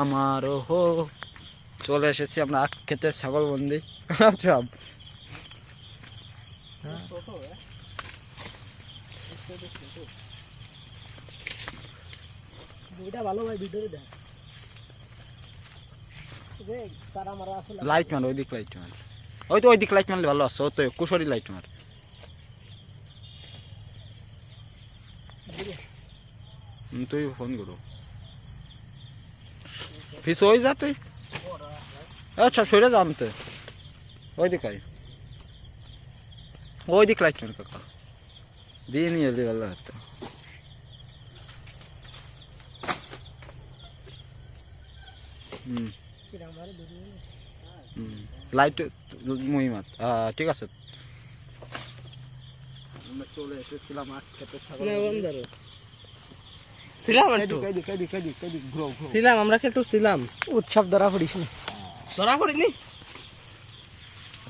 আমারও হো চলে এসেছি আমরা আখ খেতে ছাগল বন্দি সব ভালো ভাই দেখ। লাইট মার ওই দিক লাইট মার। ওই তো ওই দিক লাইট মারলে ভালো আছে তো কুশরি লাইট মার। তুই ফোন করো। ফিস ওই যা তুই। আচ্ছা সরে যা আমি তো। ওই দিক আয়। ওই দিক লাইট কাকা। দিয়ে নিয়ে এলি ভালো হতো। লাইট মুই মাত। আহ, ঠিক আছে। চলে এসেছিলাম আখ খেতে ছাগল ছিলাম একটু। ছিলাম আমরা একটু ছিলাম উৎসব ধরা পড়িস না। ধরা পড়িনি?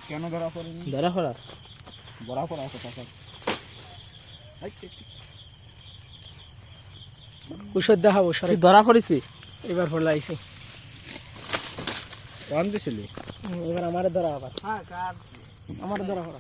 কেন ধরা পড়েনি? ধরা পড়া। ধরা পড়া আছে টাকা ঔষধ দেখাবো সরে। ধরা পড়েছি এবার আইসি কোন দিছিলি? এবার আমারে ধরা আবার। আমার ধরা পড়া।